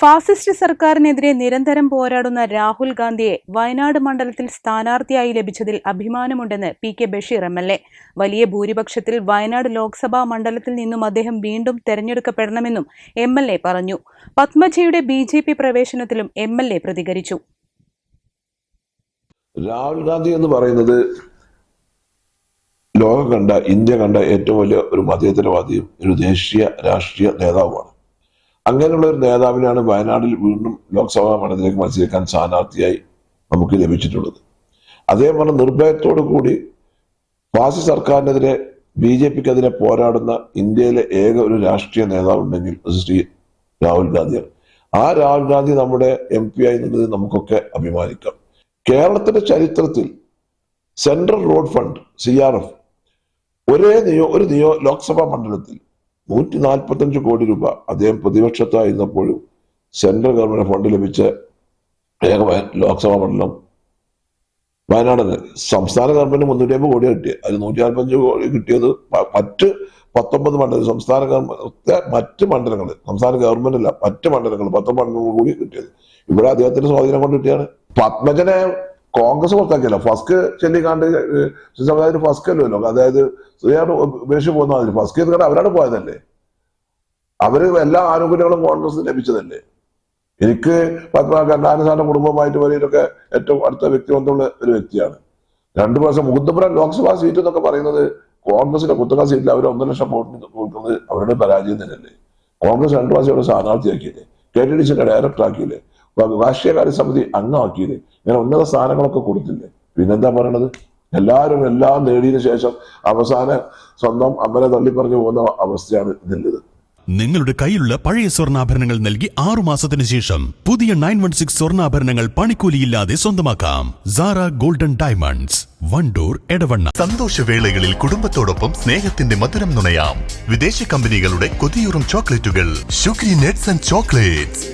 fascist സർക്കാരിനെതിരെ നിരന്തരം പോരാടുന്ന രാഹുൽ ഗാന്ധിയെ വയനാട് മണ്ഡലത്തിൽ സ്ഥാനാർത്ഥിയായി ലഭിച്ചതിൽ അഭിമാനമുണ്ടെന്ന് P K Basheer M L A. വലിയ ഭൂരിപക്ഷത്തിൽ വയനാട് ലോക്സഭാ മണ്ഡലത്തിൽ നിന്നും അദ്ദേഹം വീണ്ടും തെരഞ്ഞെടുക്കപ്പെടണമെന്നും എം എൽ എ പറഞ്ഞു. പത്മജിയുടെ ബി ജെ പി പ്രവേശനത്തിലും എം എൽ എ പ്രതികരിച്ചു. രാഹുൽ ഗാന്ധി എന്ന് പറയുന്നത് ലോകം കണ്ട ഇന്ത്യ കണ്ട ഏറ്റവും വലിയ ഒരു മതേതരവാദിയും ഒരു ദേശീയ രാഷ്ട്രീയ നേതാവുമാണ്. അങ്ങനെയുള്ള ഒരു നേതാവിനാണ് വയനാട്ടിൽ വീണ്ടും ലോക്സഭാ മണ്ഡലത്തിലേക്ക് മത്സരിക്കാൻ സ്ഥാനാർത്ഥിയായി നമുക്ക് ലഭിച്ചിട്ടുള്ളത്. അതേപോലെ നിർഭയത്തോടു കൂടി ഫാസി സർക്കാരിനെതിരെ ബി ജെ പിക്കെതിരെ പോരാടുന്ന ഇന്ത്യയിലെ ഏക ഒരു രാഷ്ട്രീയ നേതാവ് ഉണ്ടെങ്കിൽ ശ്രീ രാഹുൽ ഗാന്ധിയാണ്. ആ രാഹുൽ ഗാന്ധി നമ്മുടെ എം പി ആയി എന്നുള്ളത് നമുക്കൊക്കെ അഭിമാനിക്കാം. കേരളത്തിന്റെ ചരിത്രത്തിൽ central road fund C R F ഒരേ നിയോ ഒരു നിയോ ലോക്സഭാ മണ്ഡലത്തിൽ നൂറ്റി നാൽപ്പത്തഞ്ച് കോടി രൂപ അദ്ദേഹം പ്രതിപക്ഷത്തായിരുന്നപ്പോഴും സെൻട്രൽ ഗവൺമെന്റ് ഫണ്ട് ലഭിച്ച ഏക ലോക്സഭാ മണ്ഡലം വയനാടിന് സംസ്ഥാന ഗവൺമെന്റ് മുന്നൂറ്റി അമ്പത് കോടി കിട്ടിയത് അതിൽ നൂറ്റി നാൽപ്പത്തഞ്ച് കോടി കിട്ടിയത് മറ്റ് പത്തൊമ്പത് മണ്ഡലം സംസ്ഥാന ഗവൺമെന്റ് മറ്റ് മണ്ഡലങ്ങൾ സംസ്ഥാന ഗവൺമെന്റ് അല്ല മറ്റ് മണ്ഡലങ്ങൾ പത്തൊമ്പത് മണ്ഡലങ്ങൾ കൂടി കിട്ടിയത്. ഇവിടെ അദ്ദേഹത്തിന്റെ സ്വാധീനം കൊണ്ട് കിട്ടിയാണ്. പത്മജനെ കോൺഗ്രസ് പുറത്താക്കിയല്ല. ഫസ്ക് ചെല്ലിക്കാണ്ട് സമുദായത്തിന് ഫസ്ക് അല്ലല്ലോ. അതായത് ശ്രീയാണ് ഉപേക്ഷിച്ച് പോകുന്ന അതിന് ഫസ്ക് ചെയ്ത് അവരാണ് പോയതല്ലേ? അവർ എല്ലാ ആനുകൂല്യങ്ങളും കോൺഗ്രസ് ലഭിച്ചതല്ലേ? എനിക്ക് പത്മ സാറിന്റെ കുടുംബമായിട്ട് വരെയൊക്കെ ഏറ്റവും അടുത്ത വ്യക്തിബന്ധമുള്ള ഒരു വ്യക്തിയാണ്. രണ്ടു പ്രാവശ്യം മുകുന്ദപുരം ലോക്സഭാ സീറ്റ് എന്നൊക്കെ പറയുന്നത് കോൺഗ്രസിന്റെ കുത്തക സീറ്റിൽ അവർ ഒന്നര ലക്ഷം വോട്ടിന് കൊടുക്കുന്നത് അവരുടെ പരാജയം തന്നെയല്ലേ? കോൺഗ്രസ് രണ്ടു പ്രാവശ്യം അവിടെ സ്ഥാനാർത്ഥിയാക്കിയില്ലേ? കെ ടി ഡി സിന്റെ ഡയറക്ടർ ആക്കിയില്ലേ? രാഷ്ട്രീയകാര്യ സമിതി അംഗമാക്കിയത് ഇങ്ങനെ ഉന്നത സ്ഥാനങ്ങളൊക്കെ കൊടുത്തില്ലേ? പിന്നെന്താ പറയണത്? എല്ലാവരും എല്ലാം നേടിയതിനു ശേഷം അവസാന സ്വന്തം അമ്മനെ തള്ളിപ്പറഞ്ഞു പോകുന്ന അവസ്ഥയാണ് ഇതിന്റെത് നിങ്ങളുടെ കയ്യിലുള്ള പഴയ സ്വർണാഭരണങ്ങൾ നൽകി ആറു മാസത്തിന് ശേഷം പുതിയ നയൻ വൺ സിക്സ് സ്വർണാഭരണങ്ങൾ പണിക്കൂലിയില്ലാതെ സ്വന്തമാക്കാം. Zara golden diamonds Wandoor Edavanna. സന്തോഷവേളകളിൽ കുടുംബത്തോടൊപ്പം സ്നേഹത്തിന്റെ മധുരം നുണയാം. വിദേശ കമ്പനികളുടെ കൊതിയൂറും ചോക്ലേറ്റുകൾ. Sugary nuts and chocolates.